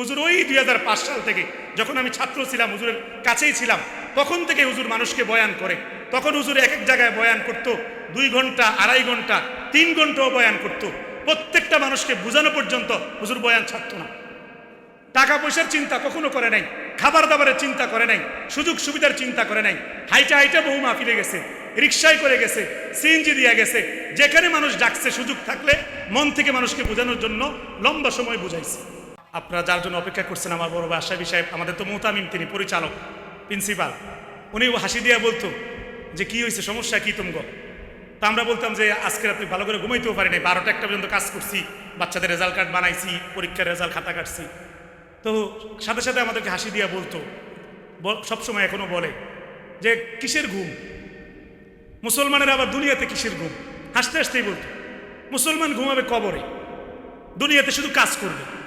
হুজুর ওই দুই হাজার পাঁচ সাল থেকে যখন আমি ছাত্র ছিলাম, হুজুরের কাছেই ছিলাম, তখন থেকে হুজুর মানুষকে বয়ান করে। তখন হুজুর এক এক জায়গায় বয়ান করত, দুই ঘণ্টা, আড়াই ঘণ্টা, তিন ঘন্টাও বয়ান করত। প্রত্যেকটা মানুষকে বোঝানো পর্যন্ত হুজুর বয়ান ছাড়তো না। টাকা পয়সার চিন্তা কখনো করে নাই, খাবার দাবারের চিন্তা করে নাই, সুযোগ সুবিধার চিন্তা করে নাই। হাইটা হাইটা বহু মাহফিলে গেছে রিক্সায় করে গেছে সিএনজি দিয়ে গেছে, যেখানে মানুষ ডাকছে সুযোগ থাকলে মন থেকে মানুষকে বোঝানোর জন্য লম্বা সময় বুঝাইছে। আপনারা যার জন্য অপেক্ষা করছেন আমার বড় আশাবি সাহেব, আমাদের তো মোহতামিম তিনি পরিচালক প্রিন্সিপাল উনি হাসি দিয়া বলতো যে, কি হয়েছে সমস্যা কি তুমগ? তা আমরা বলতাম যে, আজকে রাত্রে ভালো করে ঘুমাইতেও পারি নাই, বারোটা একটা পর্যন্ত কাজ করছি, বাচ্চাদের রেজাল্ট কার্ড বানাইছি, পরীক্ষার রেজাল্ট খাতা কাটছি। তো সাথে সাথে আমাদেরকে হাসি দিয়া বলতো বল- সবসময় এখনও বলে যে, কিসের ঘুম? মুসলমানের আবার দুনিয়াতে কিসের ঘুম? হাসতে হাসতেই বলতো, মুসলমান ঘুমাবে কবরে, দুনিয়াতে শুধু কাজ করবে।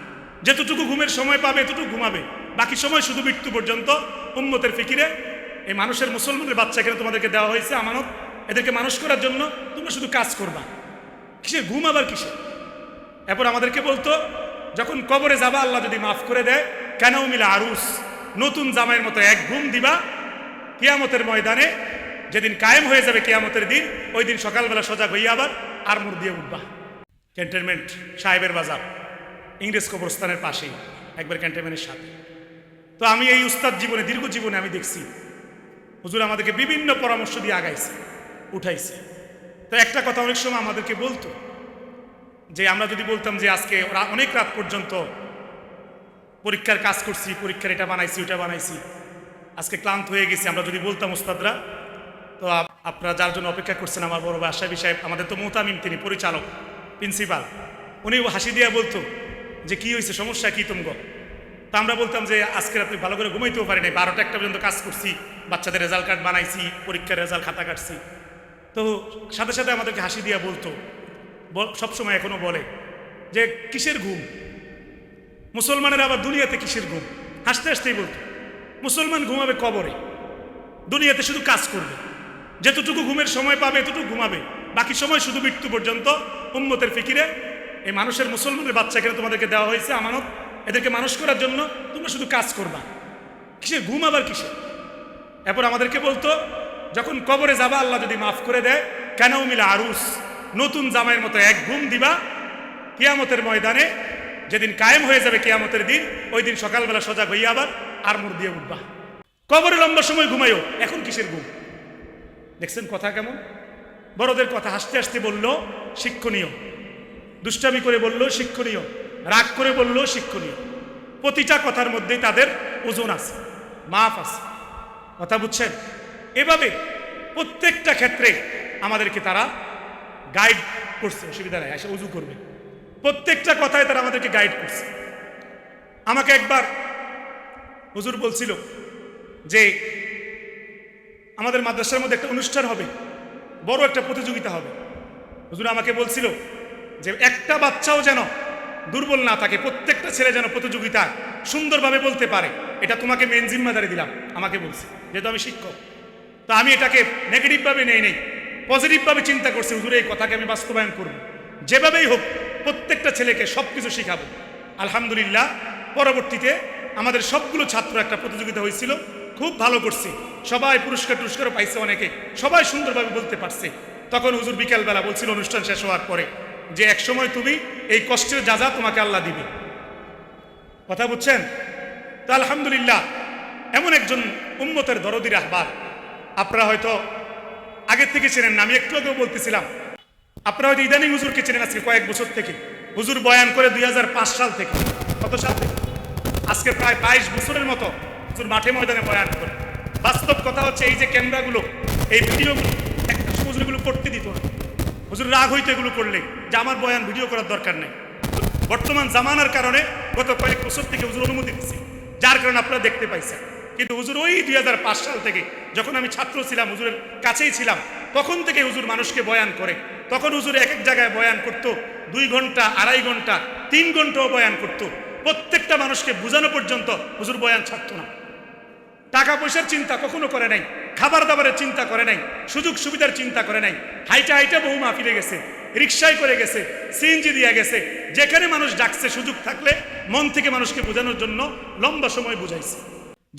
যেতটুকু ঘুমের সময় পাবে, এতটুকু ঘুমাবে। বাকি সময় শুধু মৃত্যু পর্যন্ত। উম্মতের ফিকিরে, এই মানুষের মুসলমানের বাচ্চা এখানে তোমাদেরকে দেওয়া হয়েছে আমানত। এদেরকে মানুষ করার জন্য তোমরা শুধু কাজ করবা। কিসের? ঘুম আবার কিসের? এরপর আমাদেরকে বলতো, যখন কবরে যাবা, আল্লাহ যদি মাফ করে দেয়, কেন মিলা আরুস? নতুন জামাইয়ের মতো এক ঘুম দিবা। কিয়ামতের ময়দানে যেদিন কায়েম হয়ে যাবে কিয়ামতের দিন, ওই দিন সকালবেলা সজাগ হইয়া আবার আরমুর দিয়ে উঠবা। ক্যান্টনমেন্ট সাহেবের বাজার। ইংরেজ কবরস্থানের পাশেই, একবার ক্যান্টনমেন্টের সাথে। তো আমি এই উস্তাদ জীবনে, দীর্ঘ জীবনে আমি দেখছি, হুজুর আমাদেরকে বিভিন্ন পরামর্শ দিয়ে আগাইছে, উঠাইছে। তো একটা কথা অনেক সময় আমাদেরকে বলতো, যে আমরা যদি বলতাম যে আজকে ওরা অনেক রাত পর্যন্ত পরীক্ষার কাজ করছি, পরীক্ষার এটা বানাইছি ওটা বানাইছি, আজকে ক্লান্ত হয়ে গেছি, আমরা যদি বলতাম উস্তাদরা, তো আপনারা যার জন্য অপেক্ষা করছেন, আমার বড় আশাবি সাহেব, আমাদের তো মোহতামিম, তিনি পরিচালক, প্রিন্সিপাল উনি হাসি দিয়া বলতো যে কি হয়েছে সমস্যা কি তুমগ? তা আমরা বলতাম যে আজকে আপনি ভালো করে ঘুমাইতেও পারি নাই। বারোটা একটা পর্যন্ত কাজ করছি, বাচ্চাদের রেজাল্ট কার্ড বানাইছি, পরীক্ষার রেজাল্ট খাতা কাটছি। তো সাথে সাথে আমাদেরকে হাসি দিয়া বলতো বল- সবসময় এখনও বলে যে, কিসের ঘুম? মুসলমানের আবার দুনিয়াতে কিসের ঘুম? হাসতে হাসতেই বলতো, মুসলমান ঘুমাবে কবরে? দুনিয়াতে শুধু কাজ করবে। যেতটুকু ঘুমের সময় পাবে, এতটুকু ঘুমাবে। বাকি সময় শুধু মৃত্যু পর্যন্ত উম্মতের ফিকিরে এই মানুষের মুসলমানের বাচ্চা এখানে তোমাদেরকে দেওয়া হয়েছে আমানত? এদেরকে মানুষ করার জন্য তোমরা শুধু কাজ করবা। কিসের ঘুম আবার কিসে এরপর আমাদেরকে বলতো, যখন কবরে যাবা, আল্লাহ যদি মাফ করে দেয়, কেন মিলা আরুস? নতুন জামাইয়ের মতো এক ঘুম দিবা। কিয়ামতের ময়দানে যেদিন কায়েম হয়ে যাবে কিয়ামতের দিন, ওই দিন সকালবেলা সজাগ হইয়া আবার আরমুর দিয়ে উঠবা। কবরে লম্বা সময় ঘুমাইও এখন কিসের ঘুম? দেখছেন কথা কেমন? বড়দের কথা হাসতে হাসতে বলল, শিক্ষণীয়। দুষ্টামি করে বলল, শিক্ষণীয়। রাগ করে বলল, শিক্ষণীয়। প্রতিটা কথার মধ্যেই তাদের ওজন আছে মাফ আছে। কথা বুঝছেন? এভাবে প্রত্যেকটা ক্ষেত্রে আমাদেরকে তারা গাইড করছে। অসুবিধা নেই, এসে উজু করবে। প্রত্যেকটা কথায় তারা আমাদেরকে গাইড করছে। আমাকে একবার হুজুর বলছিল যে, আমাদের মাদ্রাসার মধ্যে একটা অনুষ্ঠান হবে, বড় একটা প্রতিযোগিতা হবে। হুজুর আমাকে বলছিল যে একটা বাচ্চাও যেন দুর্বল না থাকে, প্রত্যেকটা ছেলে যেন প্রতিযোগিতা সুন্দরভাবে বলতে পারে। এটা তোমাকে মেন জিম্মাদারি দিলাম, আমাকে বলছে, যেহেতু আমি শিক্ষক। তা আমি এটাকে নেগেটিভভাবে নেই নেই পজিটিভভাবে চিন্তা করছি, হুজুর, এই কথাকে আমি বাস্তবায়ন করব। যেভাবেই হোক, প্রত্যেকটা ছেলেকে সব কিছু শেখাবো। আলহামদুলিল্লাহ, পরবর্তীতে আমাদের সবগুলো ছাত্র একটা প্রতিযোগিতা হয়েছিল, খুব ভালো করছে। সবাই পুরস্কার টুরস্কারও পাইছে অনেকে, সবাই সুন্দরভাবে বলতে পারছে। তখন হুজুর বিকালবেলা বলছিল, অনুষ্ঠান শেষ হওয়ার পরে যে এক সময় তুমি এই কষ্টের যা যা তোমাকে আল্লাহ দিবে। কথা বুঝছেন? তা আলহামদুলিল্লাহ, এমন একজন উম্মতের দরদি রাহবার আপনারা হয়তো আগের থেকে চেনেন না, আমি একটু আগেও বলতেছিলাম। আপনারা হয়তো ইদানিং হুজুরকে চেনেন আজকে কয়েক বছর থেকে। হুজুর বয়ান করে দুই হাজার পাঁচ সাল থেকে। কত সাল থেকে? আজকে প্রায় বাইশ বছরের মতো হুজুর মাঠে ময়দানে বয়ান করে। বাস্তব কথা হচ্ছে এই যে ক্যামেরাগুলো, এই ভিডিওগুলো, একটা সময় হুজুর এগুলো করতে দিত না। হুজুর রাগ হইতে এগুলো করলে। যে আমার বয়ান ভিডিও করার দরকার নেই। বর্তমান জামানার কারণে গত কয়েক বছর থেকে হুজুর অনুমতি দিচ্ছে যার কারণে আপনারা দেখতে পাইছেন। কিন্তু হুজুর ওই দুই হাজার পাঁচ সাল থেকে যখন আমি ছাত্র ছিলাম, হুজুরের কাছেই ছিলাম, তখন থেকে হুজুর মানুষকে বয়ান করে। তখন হুজুর এক এক জায়গায় বয়ান করতো, দুই ঘণ্টা, আড়াই ঘণ্টা, তিন ঘন্টাও বয়ান করতো। প্রত্যেকটা মানুষকে বোঝানো পর্যন্ত হুজুর বয়ান ছাড়তো না। টাকা পয়সার চিন্তা কখনো করে নাই খাবার দাবারের চিন্তা করে নাই সুযোগ সুবিধার চিন্তা করে নাই। হাইটা হাইটা বহু মাহফিলে গেছে। রিক্সায় করে গেছে সিএনজি দিয়ে গেছে। যেখানে মানুষ ডাকছে, সুযোগ থাকলে মন থেকে মানুষকে বোঝানোর জন্য লম্বা সময় বুঝাইছে।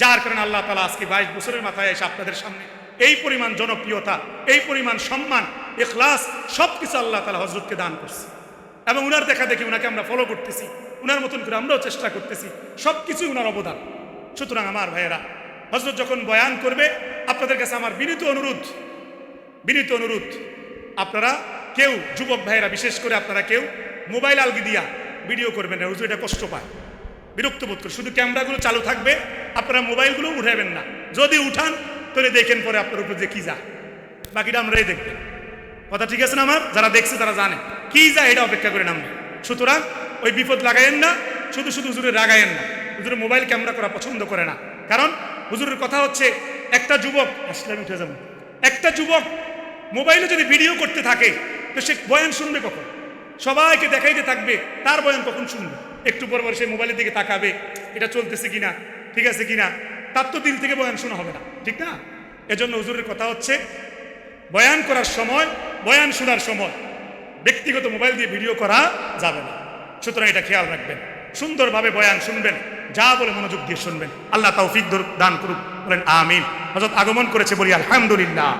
যার কারণে আল্লাহ তালা আজকে বাইশ বছরের মাথায় এসে আপনাদের সামনে এই পরিমাণ জনপ্রিয়তা, এই পরিমাণ সম্মান এখলাস সব কিছু আল্লাহ তালা হজরতকে দান করছে। এবং উনার দেখা দেখি উনাকে আমরা ফলো করতেছি। উনার মতন করে আমরাও চেষ্টা করতেছি। সব কিছুই উনার অবদান। সুতরাং আমার ভাইয়েরা হজরত যখন বয়ান করবে, আপনাদের কাছে আমার বিনীত অনুরোধ বিনীত অনুরোধ, আপনারা কেউ যুবক ভাইয়েরা, বিশেষ করে আপনারা কেউ, মোবাইল আলগি দিয়া ভিডিও করবেন না। হুজুর, এটা কষ্ট পায়। বিরক্ত বোধ করে। শুধু ক্যামেরাগুলো চালু থাকবে, আপনারা মোবাইলগুলো উঠাবেন না। যদি উঠান, তাহলে দেখেন পরে আপনার উপর যে কি যা। বাকিটা আমরাই দেখবেন কথা ঠিক আছে না আমার? যারা দেখছে, তারা জানে। কি যা, এটা অপেক্ষা করে নামবে। সুতরাং, ওই বিপদ লাগাইয়েন না, শুধু শুধু হুজুরে রাগায়েন না। হুজুরে মোবাইল ক্যামেরা করা পছন্দ করে না। কারণ, হুজুরের কথা হচ্ছে, একটা যুবক, আসলে আমি উঠে যাব। একটা যুবক মোবাইলে যদি ভিডিও করতে থাকে তো সে বয়ান শুনবে কখন? সবাইকে দেখাইতে থাকবে, তার বয়ান কখন শুনবে? একটু পর পর সে মোবাইলের দিকে তাকাবে, এটা চলতেছে কিনা, ঠিক আছে কিনা? তার তো দিল থেকে বয়ান শোনা হবে না, ঠিক না? এজন্য হুজুরের কথা হচ্ছে, বয়ান করার সময়, বয়ান শোনার সময় ব্যক্তিগত মোবাইল দিয়ে ভিডিও করা যাবে না। সুতরাং এটা খেয়াল রাখবেন, সুন্দরভাবে বয়ান শুনবেন, যা বলে মনোযোগ দিয়ে শুনবেন। আল্লাহ তৌফিক দান করুক, বলেন আমিন। হজরত আগমন করেছে বলি, আলহামদুলিল্লাহ।